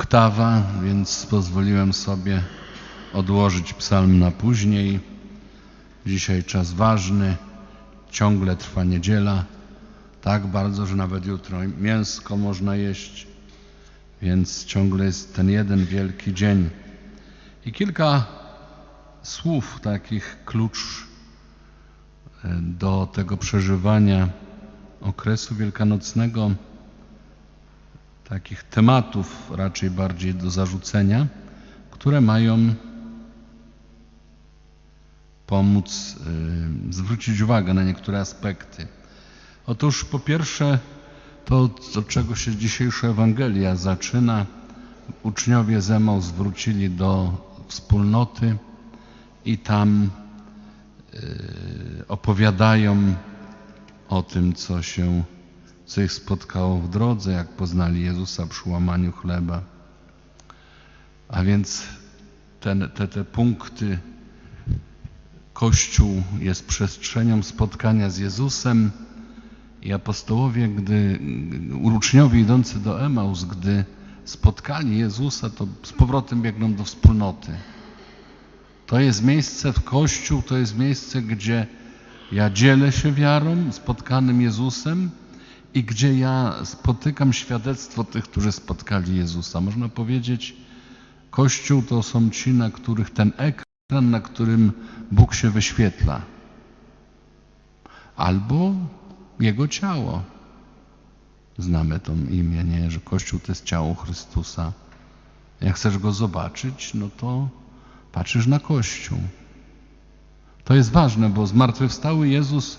oktawa, więc pozwoliłem sobie odłożyć psalm na później. Dzisiaj czas ważny, ciągle trwa niedziela, tak bardzo, że nawet jutro mięsko można jeść, więc ciągle jest ten jeden wielki dzień. I kilka słów, takich klucz e, do tego przeżywania okresu wielkanocnego, takich tematów raczej bardziej do zarzucenia, które mają pomóc y, zwrócić uwagę na niektóre aspekty. Otóż po pierwsze to, od czego się dzisiejsza Ewangelia zaczyna, uczniowie z zwrócili do wspólnoty i tam y, opowiadają o tym, co się, co ich spotkało w drodze, jak poznali Jezusa przy łamaniu chleba. A więc ten, te, te punkty Kościół jest przestrzenią spotkania z Jezusem i apostołowie, gdy uczniowie idący do Emaus, gdy spotkali Jezusa, to z powrotem biegną do wspólnoty. To jest miejsce w Kościół, to jest miejsce, gdzie ja dzielę się wiarą, spotkanym Jezusem i gdzie ja spotykam świadectwo tych, którzy spotkali Jezusa. Można powiedzieć, Kościół to są ci, na których ten ekran, na którym Bóg się wyświetla. Albo Jego ciało. Znamy to imię, nie? że Kościół to jest ciało Chrystusa. Jak chcesz Go zobaczyć, no to patrzysz na Kościół. To jest ważne, bo zmartwychwstały Jezus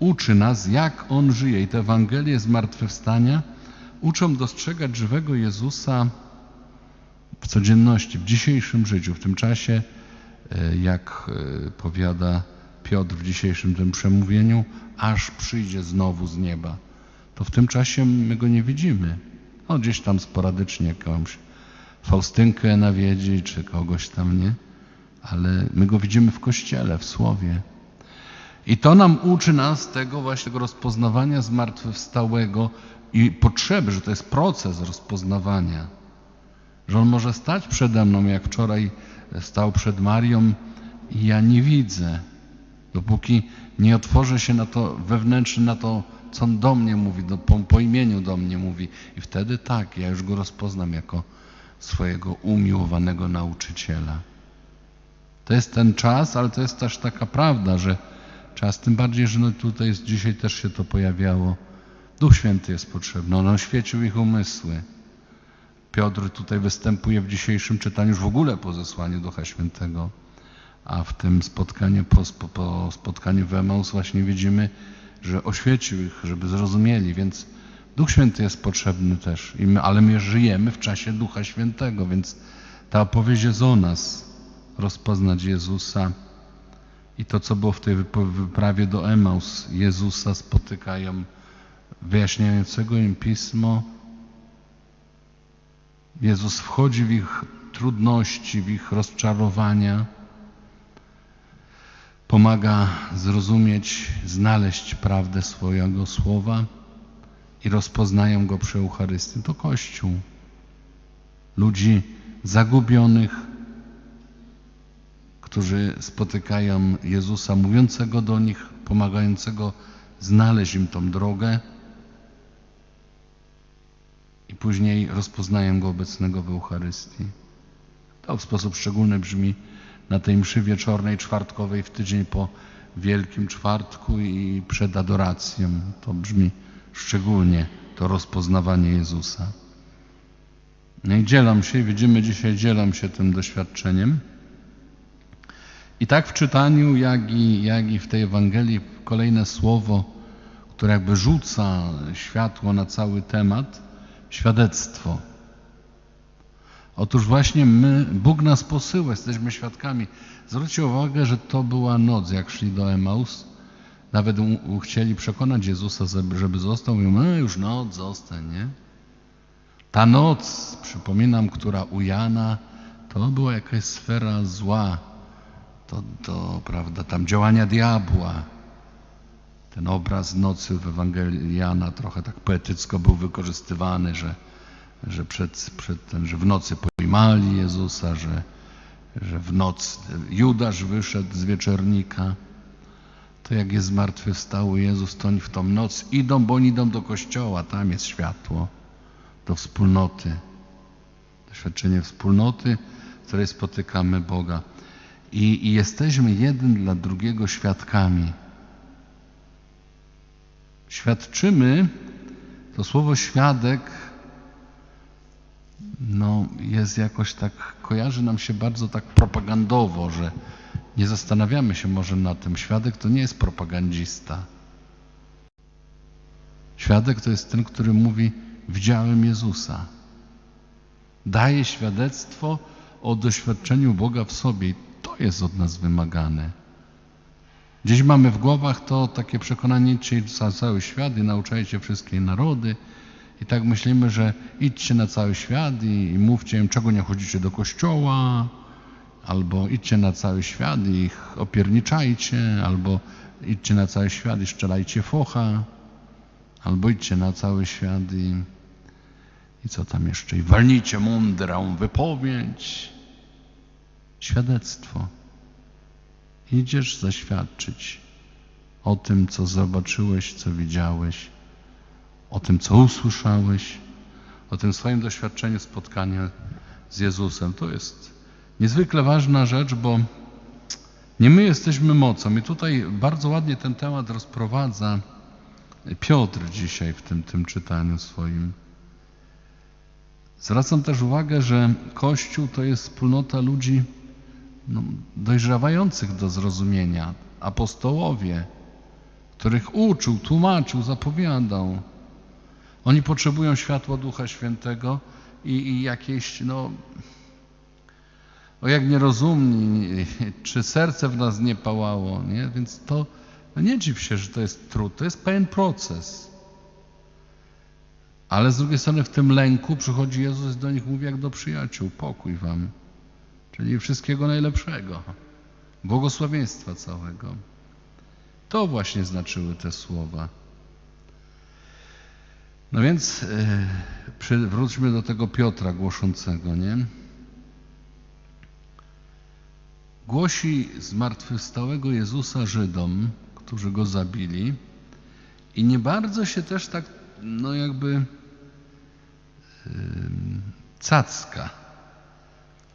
uczy nas, jak On żyje. I te Ewangelie zmartwychwstania uczą dostrzegać żywego Jezusa w codzienności, w dzisiejszym życiu, w tym czasie, e, jak e, powiada Piotr w dzisiejszym tym przemówieniu, aż przyjdzie znowu z nieba. To w tym czasie my go nie widzimy. No gdzieś tam sporadycznie jakąś Faustynkę nawiedzi, czy kogoś tam, nie? Ale my go widzimy w Kościele, w Słowie. I to nam uczy nas tego właśnie tego rozpoznawania zmartwychwstałego i potrzeby, że to jest proces rozpoznawania. Że On może stać przede mną, jak wczoraj stał przed Marią i ja nie widzę. Dopóki nie otworzę się na to wewnętrznie, na to, co On do mnie mówi, do, po, po imieniu do mnie mówi. I wtedy tak, ja już Go rozpoznam jako swojego umiłowanego nauczyciela. To jest ten czas, ale to jest też taka prawda, że czas, tym bardziej, że no tutaj jest, dzisiaj też się to pojawiało. Duch Święty jest potrzebny, on oświecił ich umysły. Piotr tutaj występuje w dzisiejszym czytaniu już w ogóle po zesłaniu Ducha Świętego, a w tym spotkaniu, po, po spotkaniu w Emaus właśnie widzimy, że oświecił ich, żeby zrozumieli, więc Duch Święty jest potrzebny też, my, ale my żyjemy w czasie Ducha Świętego, więc ta opowieść jest o nas, rozpoznać Jezusa. I to, co było w tej wyprawie do Emaus, Jezusa spotykają wyjaśniającego im Pismo. Jezus wchodzi w ich trudności, w ich rozczarowania, pomaga zrozumieć, znaleźć prawdę swojego słowa i rozpoznają go przy Eucharystii. To Kościół. Ludzi zagubionych, którzy spotykają Jezusa mówiącego do nich, pomagającego znaleźć im tą drogę i później rozpoznają go obecnego w Eucharystii. To w sposób szczególny brzmi na tej mszy wieczornej, czwartkowej w tydzień po Wielkim Czwartku i przed adoracją. To brzmi szczególnie to rozpoznawanie Jezusa. No i dzielam się, widzimy dzisiaj, dzielam się tym doświadczeniem. I tak w czytaniu, jak i, jak i w tej Ewangelii kolejne słowo, które jakby rzuca światło na cały temat, świadectwo. Otóż właśnie my, Bóg nas posyła, jesteśmy świadkami. Zwróćcie uwagę, że to była noc, jak szli do Emaus. Nawet chcieli przekonać Jezusa, żeby został. Mówią, no już noc, zostań, nie? Ta noc, przypominam, która u Jana, to była jakaś sfera zła. To, to, prawda, tam działania diabła. Ten obraz nocy w Ewangelii Jana trochę tak poetycko był wykorzystywany, że że, przed, przed ten, że w nocy pojmali Jezusa, że, że w noc Judasz wyszedł z wieczornika. To jak jest zmartwychwstały Jezus, to oni w tą noc idą, bo oni idą do kościoła, tam jest światło, do wspólnoty. Doświadczenie wspólnoty, w której spotykamy Boga. I, I jesteśmy jeden dla drugiego świadkami. Świadczymy, to słowo świadek no, jest jakoś tak, kojarzy nam się bardzo tak propagandowo, że nie zastanawiamy się może nad tym. Świadek to nie jest propagandzista. Świadek to jest ten, który mówi: Widziałem Jezusa. Daje świadectwo o doświadczeniu Boga w sobie to jest od nas wymagane. Gdzieś mamy w głowach to takie przekonanie, idźcie na cały świat i nauczajcie wszystkie narody. I tak myślimy, że idźcie na cały świat i, i mówcie im, czego nie chodzicie do kościoła, albo idźcie na cały świat i ich opierniczajcie, albo idźcie na cały świat i strzelajcie focha, albo idźcie na cały świat i, i co tam jeszcze, i walnijcie mądrą wypowiedź, świadectwo. Idziesz zaświadczyć o tym, co zobaczyłeś, co widziałeś, o tym, co usłyszałeś, o tym swoim doświadczeniu spotkania z Jezusem. To jest niezwykle ważna rzecz, bo nie my jesteśmy mocą. I tutaj bardzo ładnie ten temat rozprowadza Piotr dzisiaj w tym, tym czytaniu swoim. Zwracam też uwagę, że Kościół to jest wspólnota ludzi no, dojrzewających do zrozumienia. Apostołowie, których uczył, tłumaczył, zapowiadał. Oni potrzebują światła Ducha Świętego i, i no, o jak nierozumni, czy serce w nas nie pałało, nie? Więc to, no nie dziw się, że to jest trud, to jest pewien proces. Ale z drugiej strony w tym lęku przychodzi Jezus do nich mówi jak do przyjaciół, pokój wam, czyli wszystkiego najlepszego, błogosławieństwa całego. To właśnie znaczyły te słowa. No więc yy, wróćmy do tego Piotra głoszącego, nie? Głosi zmartwychwstałego Jezusa Żydom, którzy go zabili i nie bardzo się też tak, no jakby yy, cacka,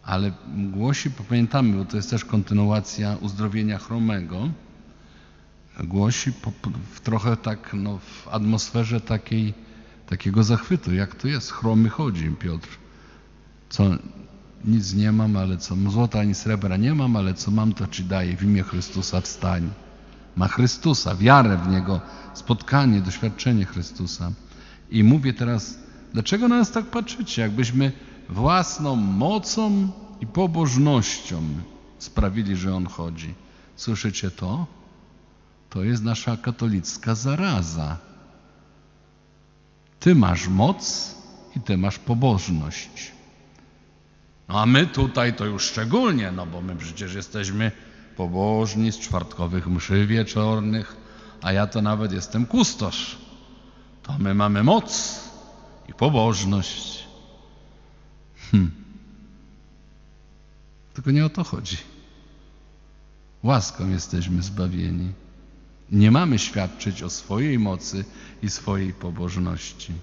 ale głosi, pamiętamy, bo to jest też kontynuacja uzdrowienia chromego, głosi w trochę tak, no, w atmosferze takiej, takiego zachwytu. Jak to jest? Chromy chodzi, Piotr. Co, nic nie mam, ale co, złota ani srebra nie mam, ale co mam, to ci daję. W imię Chrystusa wstań. Ma Chrystusa, wiarę w Niego, spotkanie, doświadczenie Chrystusa. I mówię teraz, dlaczego na nas tak patrzycie? Jakbyśmy własną mocą i pobożnością sprawili, że On chodzi. Słyszycie to? To jest nasza katolicka zaraza. Ty masz moc i ty masz pobożność. No a my tutaj to już szczególnie, no bo my przecież jesteśmy pobożni z czwartkowych mszy wieczornych, a ja to nawet jestem kustosz. To my mamy moc i pobożność. Hm. Tylko nie o to chodzi. Łaską jesteśmy zbawieni. Nie mamy świadczyć o swojej mocy i swojej pobożności.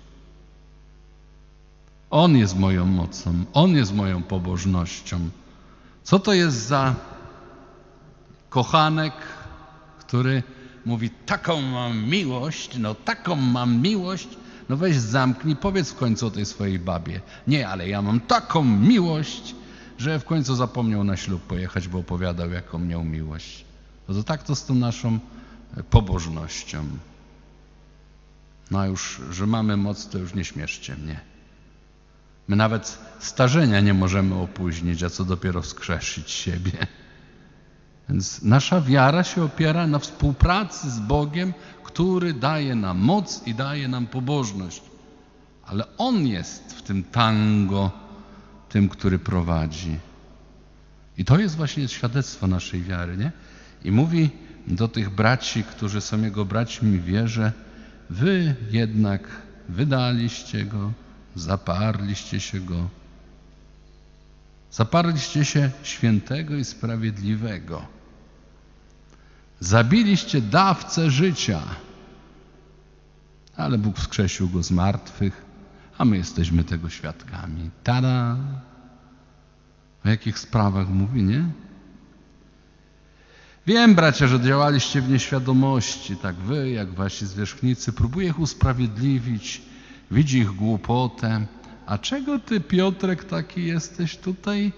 On jest moją mocą, On jest moją pobożnością. Co to jest za kochanek, który mówi: Taką mam miłość, no taką mam miłość, no weź zamknij, powiedz w końcu o tej swojej babie. Nie, ale ja mam taką miłość, że w końcu zapomniał na ślub pojechać, bo opowiadał, jaką miał miłość. No to tak to z tą naszą pobożnością. No a już, że mamy moc, to już nie śmieszcie mnie. My nawet starzenia nie możemy opóźnić, a co dopiero wskrzeszyć siebie. Więc nasza wiara się opiera na współpracy z Bogiem, który daje nam moc i daje nam pobożność. Ale On jest w tym tango tym, który prowadzi. I to jest właśnie świadectwo naszej wiary, nie? I mówi do tych braci, którzy są Jego braćmi w wierze, wy jednak wydaliście Go, zaparliście się Go. Zaparliście się świętego i sprawiedliwego. Zabiliście dawcę życia, ale Bóg wskrzesił Go z martwych, a my jesteśmy tego świadkami. Tada! O jakich sprawach mówi, nie? Wiem, bracia, że działaliście w nieświadomości, tak wy, jak wasi zwierzchnicy. Próbuję ich usprawiedliwić, widzi ich głupotę. A czego ty, Piotrek, taki jesteś tutaj?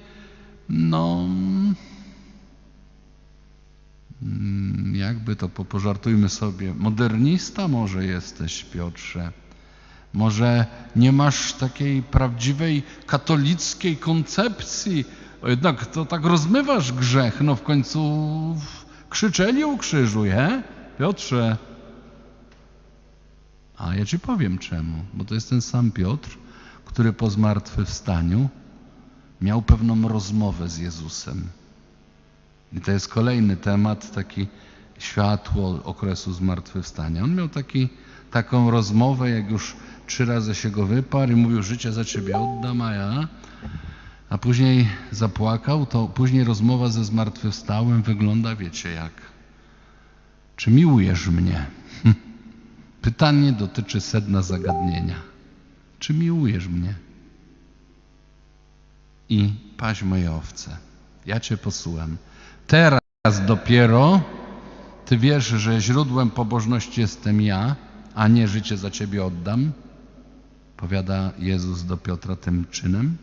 No, jakby to po- pożartujmy sobie, modernista może jesteś, Piotrze. Może nie masz takiej prawdziwej katolickiej koncepcji. O, jednak to tak rozmywasz grzech. No w końcu krzyczeli u krzyżu, je? Piotrze. A ja ci powiem czemu. Bo to jest ten sam Piotr, który po zmartwychwstaniu miał pewną rozmowę z Jezusem. I to jest kolejny temat, taki światło okresu zmartwychwstania. On miał taki, taką rozmowę, jak już trzy razy się go wyparł i mówił, życie za ciebie oddam, a ja... A później zapłakał, to później rozmowa ze zmartwychwstałym wygląda, wiecie jak. Czy miłujesz mnie? Pytanie dotyczy sedna zagadnienia. Czy miłujesz mnie? I paź moje owce. Ja Cię posyłam. Teraz dopiero Ty wiesz, że źródłem pobożności jestem ja, a nie życie za Ciebie oddam, powiada Jezus do Piotra tym czynem.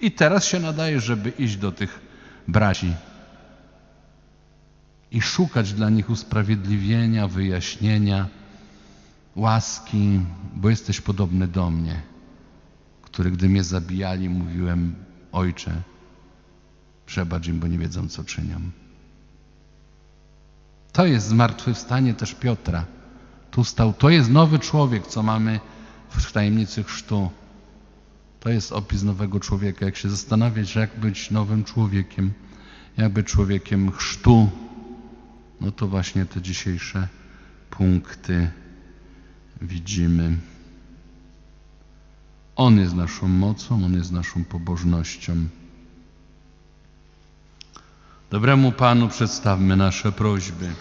I teraz się nadaje, żeby iść do tych braci i szukać dla nich usprawiedliwienia, wyjaśnienia, łaski, bo jesteś podobny do mnie, który gdy mnie zabijali, mówiłem, Ojcze, przebacz im, bo nie wiedzą, co czynią. To jest zmartwychwstanie też Piotra. Tu stał, to jest nowy człowiek, co mamy w tajemnicy chrztu. To jest opis nowego człowieka. Jak się zastanawiać, jak być nowym człowiekiem, jak być człowiekiem chrztu, no to właśnie te dzisiejsze punkty widzimy. On jest naszą mocą, On jest naszą pobożnością. Dobremu Panu przedstawmy nasze prośby.